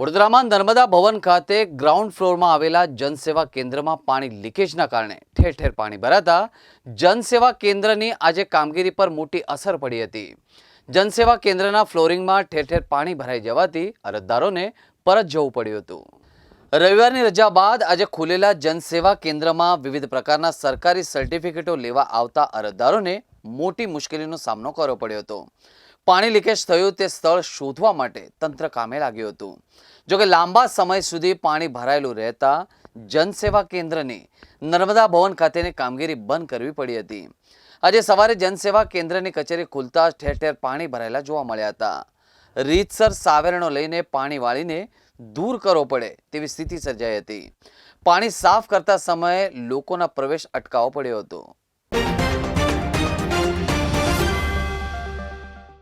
વડોદરામાં નર્મદા ભવન ખાતે ગ્રાઉન્ડ ફ્લોરમાં આવેલા જનસેવા કેન્દ્રમાં પાણી લીકેજના કારણે ઠેર ઠેર પાણી ભરાતા જનસેવા કેન્દ્રની આજે કામગીરી પર મોટી અસર પડી હતી. જનસેવા કેન્દ્રના ફ્લોરિંગમાં ઠેર ઠેર પાણી ભરાઈ જવાથી અરજદારોને પરત જવું પડ્યું હતું. રવિવારની રજા બાદ આજે ખુલેલા જનસેવા કેન્દ્રમાં વિવિધ પ્રકારના સરકારી સર્ટિફિકેટો લેવા આવતા અરજદારોને મોટી મુશ્કેલીનો સામનો કરવો પડ્યો હતો. પાણી લીકેજ થયું તે સ્થળ શોધવા માટે તંત્ર કામે લાગ્યું હતું. જોકે લાંબા સમય સુધી પાણી ભરાયેલું રહેતા જનસેવા કેન્દ્રની નર્મદા ભવન ખાતેની કામગીરી બંધ કરવી પડી હતી. આજે સવારે જનસેવા કેન્દ્રની કચેરી ખુલતા ઠેર ઠેર પાણી ભરાયેલા જોવા મળ્યા હતા. રીતસર સાવેરણો લઈને પાણી વાળીને દૂર કરવો પડે તેવી સ્થિતિ સર્જાઈ હતી. પાણી સાફ કરતા સમયે લોકોના પ્રવેશ અટકાવવો પડ્યો હતો.